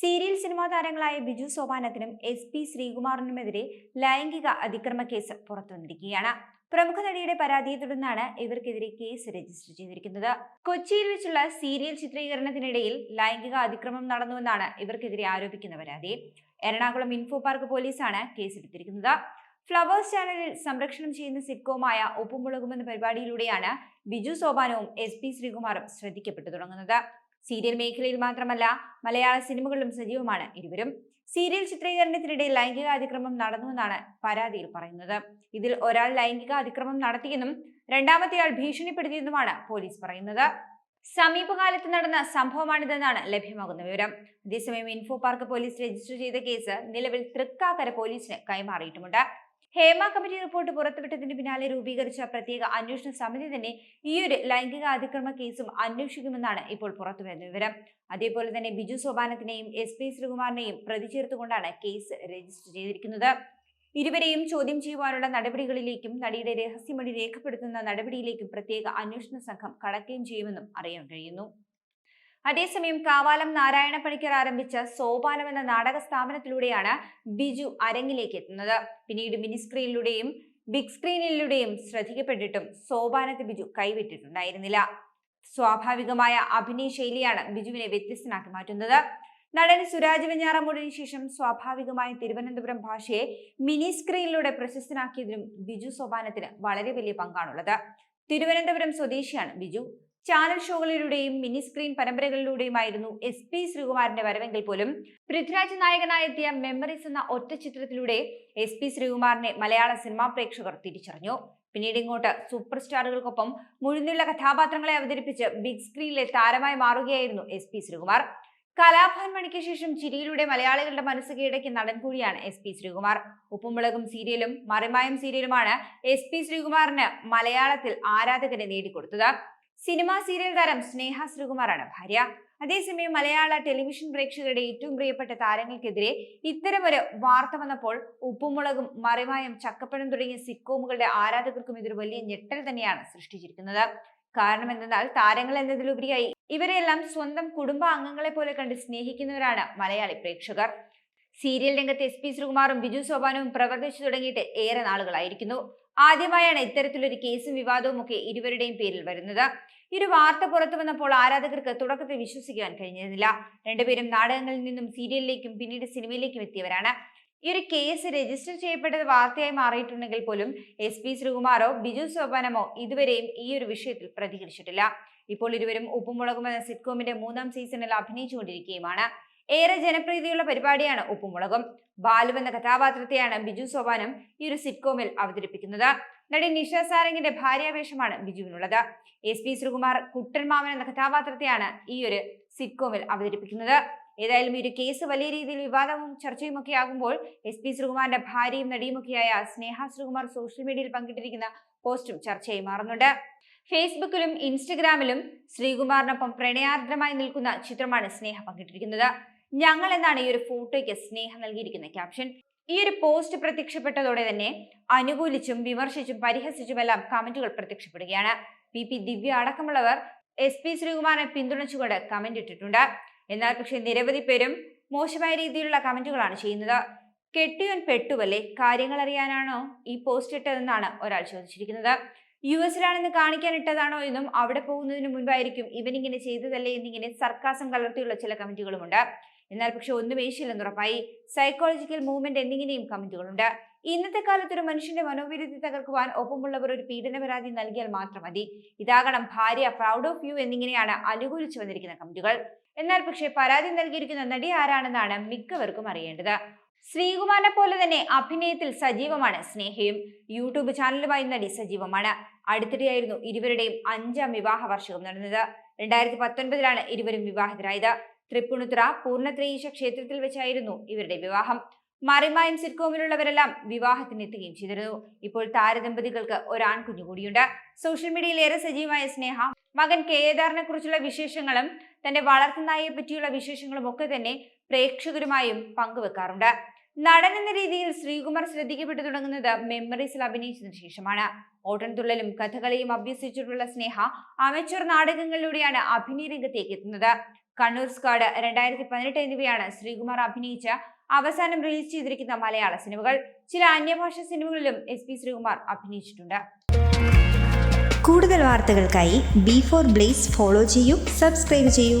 Serial cinema താരങ്ങളായ ബിജു സോപാനത്തിനും S P ശ്രീകുമാറിനുമെതിരെ ലൈംഗിക അതിക്രമ കേസ് പുറത്തുവന്നിരിക്കുകയാണ്. പ്രമുഖ നടിയുടെ പരാതിയെ തുടർന്നാണ് ഇവർക്കെതിരെ കേസ് രജിസ്റ്റർ ചെയ്തിരിക്കുന്നത്. കൊച്ചിയിൽ വെച്ചുള്ള സീരിയൽ ചിത്രീകരണത്തിനിടയിൽ ലൈംഗിക അതിക്രമം നടന്നുവെന്നാണ് ഇവർക്കെതിരെ ആരോപിക്കുന്ന പരാതി. എറണാകുളം ഇൻഫോ പാർക്ക് പോലീസാണ് കേസെടുത്തിരിക്കുന്നത്. ഫ്ലവേഴ്സ് ചാനലിൽ സംരക്ഷണം ചെയ്യുന്ന സിറ്റ്കോമായ ഒപ്പുമുളകും എന്ന പരിപാടിയിലൂടെയാണ് ബിജു സോപാനവും എസ് പി ശ്രീകുമാറും ശ്രദ്ധിക്കപ്പെട്ടു തുടങ്ങുന്നത്. സീരിയൽ മേഖലയിൽ മാത്രമല്ല മലയാള സിനിമകളിലും സജീവമാണ് ഇരുവരും. സീരിയൽ ചിത്രീകരണത്തിനിടെ ലൈംഗിക അതിക്രമം നടന്നുവെന്നാണ് പരാതിയിൽ പറയുന്നത്. ഇതിൽ ഒരാൾ ലൈംഗിക അതിക്രമം നടത്തിയെന്നും രണ്ടാമത്തെയാൾ ഭീഷണിപ്പെടുത്തിയെന്നുമാണ് പോലീസ് പറയുന്നത്. സമീപകാലത്ത് നടന്ന സംഭവമാണിതെന്നാണ് ലഭ്യമാകുന്ന വിവരം. അതേസമയം ഇൻഫോ പാർക്ക് പോലീസ് രജിസ്റ്റർ ചെയ്ത കേസ് നിലവിൽ തൃക്കാക്കര പോലീസിന് കൈമാറിയിട്ടുമുണ്ട്. ഹേമ കമ്മിറ്റി റിപ്പോർട്ട് പുറത്തുവിട്ടതിന് പിന്നാലെ രൂപീകരിച്ച പ്രത്യേക അന്വേഷണ സമിതി തന്നെ ഈയൊരു ലൈംഗിക അതിക്രമ കേസും അന്വേഷിക്കുമെന്നാണ് ഇപ്പോൾ പുറത്തുവരുന്ന വിവരം. അതേപോലെ തന്നെ ബിജു സോപാനത്തിനെയും എസ് പി ശ്രീകുമാറിനെയും പ്രതി ചേർത്തുകൊണ്ടാണ് കേസ് രജിസ്റ്റർ ചെയ്തിരിക്കുന്നത്. ഇരുവരെയും ചോദ്യം ചെയ്യുവാനുള്ള നടപടികളിലേക്കും നടിയുടെ രഹസ്യമൊഴി രേഖപ്പെടുത്തുന്ന നടപടിയിലേക്കും പ്രത്യേക അന്വേഷണ സംഘം കടക്കുകയും ചെയ്യുമെന്നും അറിയാൻ കഴിയുന്നു. അതേസമയം കാവാലം നാരായണ പണിക്കർ ആരംഭിച്ച സോപാനം എന്ന നാടക സ്ഥാപനത്തിലൂടെയാണ് ബിജു അരങ്ങിലേക്ക് എത്തുന്നത്. പിന്നീട് മിനി സ്ക്രീനിലൂടെയും ബിഗ് സ്ക്രീനിലൂടെയും ശ്രദ്ധിക്കപ്പെട്ടിട്ടും സോപാനത്തെ ബിജു കൈവിട്ടിട്ടുണ്ടായിരുന്നില്ല. സ്വാഭാവികമായ അഭിനയ ശൈലിയാണ് ബിജുവിനെ വ്യത്യസ്തനാക്കി മാറ്റുന്നത്. നടൻ സുരാജ് വെഞ്ഞാറമൂടിന് ശേഷം സ്വാഭാവികമായ തിരുവനന്തപുരം ഭാഷയെ മിനി സ്ക്രീനിലൂടെ പ്രശസ്തനാക്കിയതിലും ബിജു സോപാനത്തിന് വളരെ വലിയ പങ്കാണുള്ളത്. തിരുവനന്തപുരം സ്വദേശിയാണ് ബിജു. ചാനൽ ഷോകളിലൂടെയും മിനി സ്ക്രീൻ പരമ്പരകളിലൂടെയുമായിരുന്നു എസ് പി ശ്രീകുമാറിന്റെ വരവെങ്കിൽ പോലും പൃഥ്വിരാജ് നായകനായെത്തിയ മെമ്മറീസ് എന്ന ഒറ്റ ചിത്രത്തിലൂടെ എസ് പി ശ്രീകുമാറിനെ മലയാള സിനിമാ പ്രേക്ഷകർ തിരിച്ചറിഞ്ഞു. പിന്നീട് ഇങ്ങോട്ട് സൂപ്പർ സ്റ്റാറുകൾക്കൊപ്പം മുഴുന്നുള്ള കഥാപാത്രങ്ങളെ അവതരിപ്പിച്ച് ബിഗ് സ്ക്രീനിലെ താരമായി മാറുകയായിരുന്നു എസ് പി ശ്രീകുമാർ. കലാഭവൻ മണിക്ക് ശേഷം ചിരിയിലൂടെ മലയാളികളുടെ മനസ്സ് കീഴടക്കിയ നടൻ കൂടിയാണ് എസ് പി ശ്രീകുമാർ. ഉപ്പുമുളകും സീരിയലും മറിമായും സീരിയലുമാണ് എസ് പി ശ്രീകുമാറിന് മലയാളത്തിൽ ആരാധകരെ നേടിക്കൊടുത്തത്. സിനിമാ സീരിയൽ താരം സ്നേഹ ശ്രീകുമാറാണ് ഭാര്യ. അതേസമയം മലയാള ടെലിവിഷൻ പ്രേക്ഷകരുടെ ഏറ്റവും പ്രിയപ്പെട്ട താരങ്ങൾക്കെതിരെ ഇത്തരമൊരു വാർത്ത വന്നപ്പോൾ ഉപ്പുമുളകും മറിമായം ചക്കപ്പഴം തുടങ്ങിയ സിക്കോമുകളുടെ ആരാധകർക്കും ഇതൊരു വലിയ ഞെട്ടൽ തന്നെയാണ് സൃഷ്ടിച്ചിരിക്കുന്നത്. കാരണം എന്തെന്നാൽ താരങ്ങൾ എന്നതിലുപരിയായി ഇവരെല്ലാം സ്വന്തം കുടുംബ അംഗങ്ങളെ പോലെ കണ്ട് സ്നേഹിക്കുന്നവരാണ് മലയാളി പ്രേക്ഷകർ. സീരിയൽ രംഗത്ത് എസ് പി ശ്രീകുമാറും ബിജു സോപാനവും പ്രവർത്തിച്ചു തുടങ്ങിയിട്ട് ഏറെ നാളുകളായിരിക്കുന്നു. ആദ്യമായാണ് ഇത്തരത്തിലൊരു കേസും വിവാദവും ഒക്കെ ഇരുവരുടെയും പേരിൽ വരുന്നത്. ഒരു വാർത്ത പുറത്തു വന്നപ്പോൾ ആരാധകർക്ക് തുടക്കത്തിൽ വിശ്വസിക്കാൻ കഴിഞ്ഞിരുന്നില്ല. രണ്ടുപേരും നാടകങ്ങളിൽ നിന്നും സീരിയലിലേക്കും പിന്നീട് സിനിമയിലേക്കും എത്തിയവരാണ്. ഈ ഒരു കേസ് രജിസ്റ്റർ ചെയ്യപ്പെട്ടത് വാർത്തയായി മാറിയിട്ടുണ്ടെങ്കിൽ പോലും എസ് പി ശ്രീകുമാറോ ബിജു സോപാനമോ ഇതുവരെയും ഈ ഒരു വിഷയത്തിൽ പ്രതികരിച്ചിട്ടില്ല. ഇപ്പോൾ ഇരുവരും ഉപ്പുമുളകും എന്ന സിറ്റ്കോമിന്റെ മൂന്നാം സീസണിൽ അഭിനയിച്ചുകൊണ്ടിരിക്കുകയുമാണ്. ഏറെ ജനപ്രീതിയുള്ള പരിപാടിയാണ് ഉപ്പുമുളകും. ബാലു എന്ന കഥാപാത്രത്തെയാണ് ബിജു സോപാനം ഈ ഒരു സിറ്റ്കോമിൽ അവതരിപ്പിക്കുന്നത്. നടി നിഷ സാരംഗിന്റെ ഭാര്യാവേഷമാണ് ബിജുവിനുള്ളത്. എസ് പി ശ്രീകുമാർ കുട്ടൻ മാമൻ എന്ന കഥാപാത്രത്തെയാണ് ഈ ഒരു സിറ്റ്കോമിൽ അവതരിപ്പിക്കുന്നത്. ഏതായാലും ഈ ഒരു കേസ് വലിയ രീതിയിൽ വിവാദവും ചർച്ചയും ഒക്കെ ആകുമ്പോൾ എസ് പി ശ്രീകുമാറിന്റെ ഭാര്യയും നടിയുമൊക്കെയായ സ്നേഹ ശ്രീകുമാർ സോഷ്യൽ മീഡിയയിൽ പങ്കിട്ടിരിക്കുന്ന പോസ്റ്റും ചർച്ചയായി മാറുന്നുണ്ട്. ഫേസ്ബുക്കിലും ഇൻസ്റ്റഗ്രാമിലും ശ്രീകുമാറിനൊപ്പം പ്രണയാർദ്രമായി നിൽക്കുന്ന ചിത്രമാണ് സ്നേഹ പങ്കിട്ടിരിക്കുന്നത്. ഞങ്ങൾ എന്നാണ് ഈ ഒരു ഫോട്ടോയ്ക്ക് സ്നേഹം നൽകിയിരിക്കുന്ന ക്യാപ്ഷൻ ഈ ഒരു പോസ്റ്റ് പ്രത്യക്ഷപ്പെട്ടതോടെ തന്നെ അനുകൂലിച്ചും വിമർശിച്ചും പരിഹസിച്ചുമെല്ലാം കമന്റുകൾ പ്രത്യക്ഷപ്പെടുകയാണ്. പി പി ദിവ്യ അടക്കമുള്ളവർ എസ് പി ശ്രീകുമാറിനെ പിന്തുണച്ചുകൊണ്ട് കമന്റ് ഇട്ടിട്ടുണ്ട്. എന്നാൽ പക്ഷേ നിരവധി പേരും മോശമായ രീതിയിലുള്ള കമന്റുകളാണ് ചെയ്യുന്നത്. കെട്ടിയോൻ പെട്ടുവല്ലേ? കാര്യങ്ങൾ അറിയാനാണോ ഈ പോസ്റ്റ് ഇട്ടതെന്നാണ് ഒരാൾ ചോദിച്ചിരിക്കുന്നത്. യു എസിലാണെന്ന് കാണിക്കാൻ ഇട്ടതാണോ എന്നും അവിടെ പോകുന്നതിന് മുൻപായിരിക്കും ഇവനിങ്ങനെ ചെയ്തതല്ലേ എന്നിങ്ങനെ സർക്കാസം കലർത്തിയുള്ള ചില കമന്റുകളുമുണ്ട്. എന്നാൽ പക്ഷെ ഒന്നും ഏശില്ലെന്ന് ഉറപ്പായി സൈക്കോളജിക്കൽ മൂവ്മെന്റ് എന്നിങ്ങനെയും കമന്റുകളുണ്ട് ഇന്നത്തെ കാലത്ത് ഒരു മനുഷ്യന്റെ മനോവിരുദ്ധി തകർക്കുവാൻ ഒപ്പമുള്ളവർ ഒരു പീഡന പരാതി നൽകിയാൽ മാത്രം മതി. ഇതാകണം ഭാര്യ പ്രൗഡ് ഓഫ് യു എന്നിങ്ങനെയാണ് അനുകൂലിച്ചു വന്നിരിക്കുന്ന കമന്റുകൾ എന്നാൽ പക്ഷേ പരാതി നൽകിയിരിക്കുന്ന നടി ആരാണെന്നാണ് മിക്കവർക്കും അറിയേണ്ടത്. ശ്രീകുമാറിനെ പോലെ തന്നെ അഭിനയത്തിൽ സജീവമാണ് സ്നേഹയും. യൂട്യൂബ് ചാനലുമായി നടി സജീവമാണ്. അടുത്തിടെയായിരുന്നു ഇരുവരുടെയും അഞ്ചാം വിവാഹ വാർഷികം നടന്നത്. രണ്ടായിരത്തി പത്തൊൻപതിലാണ് ഇരുവരും വിവാഹിതരായത്. തൃപ്പുണിത്തുറ പൂർണത്രയീശ ക്ഷേത്രത്തിൽ വെച്ചായിരുന്നു ഇവരുടെ വിവാഹം. മറിമായും വിവാഹത്തിന് എത്തുകയും ചെയ്തിരുന്നു. ഇപ്പോൾ താരദമ്പതികൾക്ക് ഒരാൺകുഞ്ഞു കൂടിയുണ്ട്. സോഷ്യൽ മീഡിയയിൽ ഏറെ സജീവമായ സ്നേഹ മകൻ കേദാറിനെ കുറിച്ചുള്ള വിശേഷങ്ങളും തന്റെ വളർത്തുനായെ പറ്റിയുള്ള വിശേഷങ്ങളും ഒക്കെ തന്നെ പ്രേക്ഷകരുമായും പങ്കുവെക്കാറുണ്ട്. നടൻ എന്ന രീതിയിൽ ശ്രീകുമാർ ശ്രദ്ധിക്കപ്പെട്ടു തുടങ്ങുന്നത് മെമ്മറീസിൽ അഭിനയിച്ചതിനു ശേഷമാണ്. ഓട്ടൻതുള്ളലും കഥകളിയും അഭ്യസിച്ചിട്ടുള്ള സ്നേഹ അമച്വർ നാടകങ്ങളിലൂടെയാണ് അഭിനയ രംഗത്തേക്ക് എത്തുന്നത്. കണ്ണൂർ സ്ക്വാഡ് രണ്ടായിരത്തി പതിനെട്ട് എന്നിവയാണ് ശ്രീകുമാർ അഭിനയിച്ച അവസാനം റിലീസ് ചെയ്തിരിക്കുന്ന മലയാള സിനിമകൾ. ചില അന്യഭാഷ സിനിമകളിലും എസ് പി ശ്രീകുമാർ അഭിനയിച്ചിട്ടുണ്ട്. കൂടുതൽ വാർത്തകൾക്കായി ബി ഫോർ ബ്ലേസ് ഫോളോ ചെയ്യൂ സബ്സ്ക്രൈബ് ചെയ്യൂ.